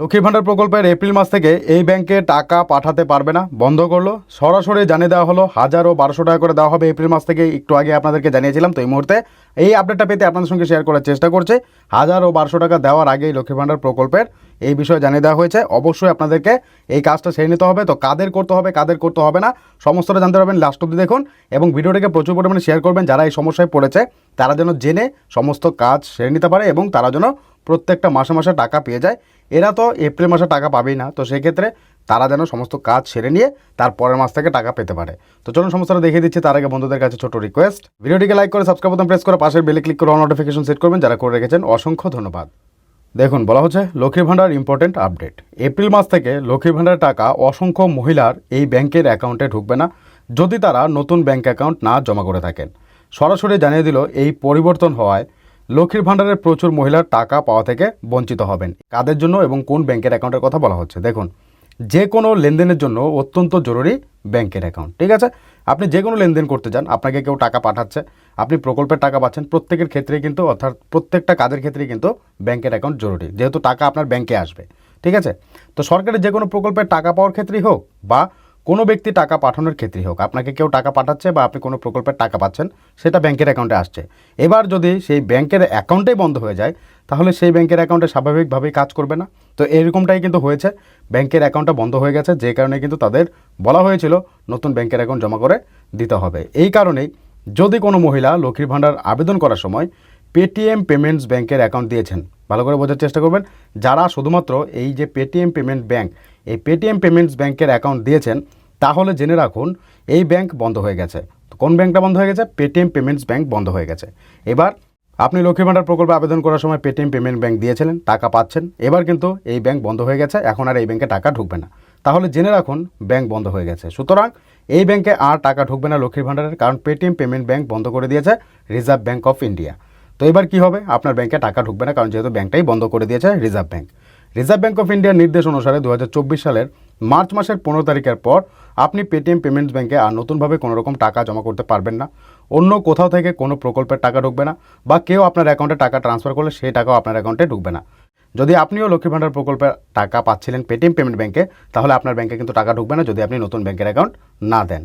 লক্ষ্মী ভাণ্ডার প্রকল্পের এপ্রিল মাস থেকে এই ব্যাংকে টাকা পাঠাতে পারবে না, বন্ধ করল। সরাসরি জানিয়ে দেওয়া হলো, হাজার ও বারোশো টাকা করে দেওয়া হবে এপ্রিল মাস থেকে, একটু আগে আপনাদেরকে জানিয়েছিলাম তো এই মুহূর্তে। এই আপডেটটা পেতে আপনাদের সঙ্গে শেয়ার করার চেষ্টা করছে। হাজার ও বারোশো টাকা দেওয়ার আগেই লক্ষ্মী ভাণ্ডার প্রকল্পের এই বিষয়ে জানিয়ে দেওয়া হয়েছে। অবশ্যই আপনাদেরকে এই কাজটা সেরে নিতে হবে। তো কাদের করতে হবে, কাদের করতে হবে না, সমস্তটা জানতে পারবেন লাস্ট অব্দি দেখুন। এবং ভিডিওটাকে প্রচুর পরিমাণে শেয়ার করবেন। যারা এই সমস্যায় পড়েছে, তারা যেন জেনে সমস্ত কাজ সেরে নিতে পারে এবং তারা যেন প্রত্যেকটা মাসে মাসে টাকা পেয়ে যায়। এরা তো এপ্রিল মাসে টাকা পাবেই না। তো সেক্ষেত্রে তারা যেন সমস্ত কাজ সেরে নিয়ে তার পরের মাস থেকে টাকা পেতে পারে। তো চলুন সমস্তটা দেখিয়ে দিচ্ছি। তার আগে বন্ধুদের কাছে ছোট রিকোয়েস্ট ভিডিওটিকে লাইক করে সাবস্ক্রাইব বোতাম প্রেস করে পাশের বেলে ক্লিক করে নোটিফিকেশন সেট করবেন। যারা করে রেখেছেন অসংখ্য ধন্যবাদ। দেখুন, বলা হচ্ছে লক্ষ্মীর ভাণ্ডার ইম্পর্টেন্ট আপডেট এপ্রিল মাস থেকে লক্ষ্মীর ভাণ্ডার টাকা অসংখ্য মহিলার এই ব্যাংকের অ্যাকাউন্টে ঢুকবে না। যদি তারা নতুন ব্যাংক অ্যাকাউন্ট না জমা করে থাকেন। সরাসরি জানিয়ে দিল, এই পরিবর্তন হওয়ায় লক্ষ্মীর ভাণ্ডারের প্রচুর মহিলার টাকা পাওয়া থেকে বঞ্চিত হবেন। কাদের জন্য এবং কোন ব্যাংকের অ্যাকাউন্টের কথা বলা হচ্ছে? দেখুন, যে কোনো লেনদেনের জন্য অত্যন্ত জরুরি ব্যাংকের অ্যাকাউন্ট, ঠিক আছে? আপনি যে কোনো লেনদেন করতে যান আপনাকে কেউ টাকা পাঠাচ্ছে, আপনি প্রকল্পের টাকা পাচ্ছেন, প্রত্যেকের ক্ষেত্রেই কিন্তু, অর্থাৎ প্রত্যেকটা কাজের ক্ষেত্রেই কিন্তু ব্যাংকের অ্যাকাউন্ট জরুরি। যেহেতু টাকা আপনার ব্যাংকে আসবে, ঠিক আছে? তো সরকারের যে কোনো প্রকল্পের টাকা পাওয়ার ক্ষেত্রেই হোক বা কোনো ব্যক্তি টাকা পাঠানোর ক্ষেত্রেই হোক, আপনাকে কেউ টাকা পাঠাচ্ছে বা আপনি কোনো প্রকল্পের টাকা পাচ্ছেন, সেটা ব্যাংকের অ্যাকাউন্টে আসছে। এবার যদি সেই ব্যাংকের অ্যাকাউন্টেই বন্ধ হয়ে যায়, তাহলে সেই ব্যাংকের অ্যাকাউন্টে স্বাভাবিকভাবেই কাজ করবে না। তো এরকমটাই কিন্তু হয়েছে। ব্যাংকের অ্যাকাউন্টটা বন্ধ হয়ে গেছে, যে কারণে কিন্তু তাদের বলা হয়েছিল নতুন ব্যাংকের অ্যাকাউন্ট জমা করে দিতে হবে। এই কারণেই যদি কোনো মহিলা লক্ষ্মীর ভাণ্ডার আবেদন করার সময় পেটিএম পেমেন্টস ব্যাংকের অ্যাকাউন্ট দিয়েছেন, ভালো করে বোঝার চেষ্টা করবেন, যারা শুধুমাত্র এই যে পেটিএম পেমেন্ট ব্যাংক এই পেটিএম পেমেন্টস ব্যাংকের অ্যাকাউন্ট দিয়েছেন তাহলে জেনে রাখুন, এই ব্যাংক বন্ধ হয়ে গেছে। কোন ব্যাংকটা বন্ধ হয়ে গেছে? পেটিএম পেমেন্টস ব্যাংক বন্ধ হয়ে গেছে। এবার আপনি লক্ষ্মী ভাণ্ডার প্রকল্পে আবেদন করার সময় পেটিএম পেমেন্ট ব্যাংক দিয়েছিলেন, টাকা পাচ্ছেন। এবার কিন্তু এই ব্যাংক বন্ধ হয়ে গেছে, এখন আর এই ব্যাংকে টাকা ঢুকবে না। তাহলে জেনে রাখুন, ব্যাংক বন্ধ হয়ে গেছে। সুতরাং এই ব্যাংকে আর টাকা ঢুকবে না লক্ষ্মীর ভাণ্ডারের, কারণ পেটিএম পেমেন্ট ব্যাংক বন্ধ করে দিয়েছে রিজার্ভ ব্যাংক অফ ইন্ডিয়া তো এবার কি হবে? আপনার ব্যাংকে টাকা ঢুকবে না, কারণ যেহেতু ব্যাংকটাই বন্ধ করে দিয়েছে Reserve Bank Reserve Bank of ইন্ডিয়ার নির্দেশ অনুসারে দু হাজার চব্বিশ সালের মার্চ মাসের পনেরো তারিখের পর আপনি পেটিএম পেমেন্টস ব্যাঙ্কে আর নতুনভাবে কোনো রকম টাকা জমা করতে পারবেন না। অন্য কোথাও থেকে কোনো প্রকল্পের টাকা ঢুকবে না বা কেউ আপনার অ্যাকাউন্টে টাকা ট্রান্সফার করলে সেই টাকাও আপনার অ্যাকাউন্টে ঢুকবে না। যদি আপনিও লক্ষ্মী ভাণ্ডার প্রকল্পের টাকা পাচ্ছিলেন পেটিএম পেমেন্ট ব্যাঙ্কে তাহলে আপনার ব্যাঙ্কে কিন্তু টাকা ঢুকবে না যদি আপনি নতুন ব্যাংকের অ্যাকাউন্ট না দেন।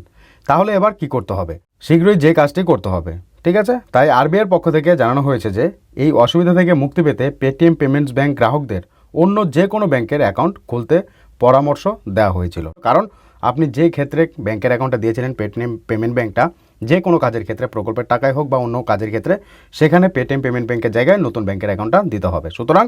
তাহলে এবার কি করতে হবে? শীঘ্রই যে কাজটি করতে হবে, ঠিক আছে? তাই আরবিআইয়ের পক্ষ থেকে জানানো হয়েছে যে, এই অসুবিধা থেকে মুক্তি পেতে পেটিএম পেমেন্টস ব্যাঙ্ক গ্রাহকদের অন্য যে কোনো ব্যাংকের অ্যাকাউন্ট খুলতে পরামর্শ দেওয়া হয়েছিল। কারণ আপনি যে ক্ষেত্রে ব্যাংকের অ্যাকাউন্টটা দিয়েছিলেন পেটিএম পেমেন্ট ব্যাংকটা যে কোনো কাজের ক্ষেত্রে, প্রকল্পের টাকায় হোক বা অন্য কাজের ক্ষেত্রে, সেখানে পেটিএম পেমেন্ট ব্যাংকের জায়গায় নতুন ব্যাংকের অ্যাকাউন্টটা দিতে হবে। সুতরাং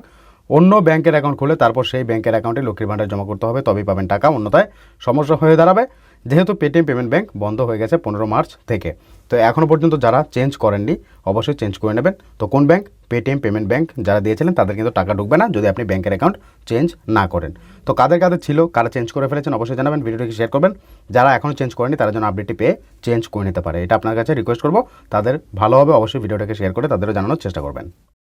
অন্য ব্যাংকের অ্যাকাউন্ট খুলে তারপর সেই ব্যাংকের অ্যাকাউন্টে লক্ষ্মীর ভাণ্ডার জমা করতে হবে, তবেই পাবেন টাকা, অন্যথায় সমস্যা হয়ে দাঁড়াবে। যেহেতু পেটিএম পেমেন্ট ব্যাংক বন্ধ হয়ে গেছে পনেরো মার্চ থেকে। তো এখনও পর্যন্ত যারা চেঞ্জ করেননি, অবশ্যই চেঞ্জ করে নেবেন। তো কোন ব্যাংক? পেটিএম পেমেন্ট ব্যাংক যারা দিয়েছিলেন, তাদের কিন্তু টাকা ঢুকবে না যদি আপনি ব্যাংকের অ্যাকাউন্ট চেঞ্জ না করেন। তো কাদের কাদের ছিল, কারা চেঞ্জ করে ফেলেছেন অবশ্যই জানাবেন ভিডিওটিকে শেয়ার করবেন। যারা এখনও চেঞ্জ করেনি তারা যেন আপডেটটি পেয়ে চেঞ্জ করে নিতে পারে। এটা আপনার কাছে রিকোয়েস্ট করব, তাদের ভালো হবে, অবশ্যই ভিডিওটাকে শেয়ার করে তাদেরও জানানোর চেষ্টা করবেন।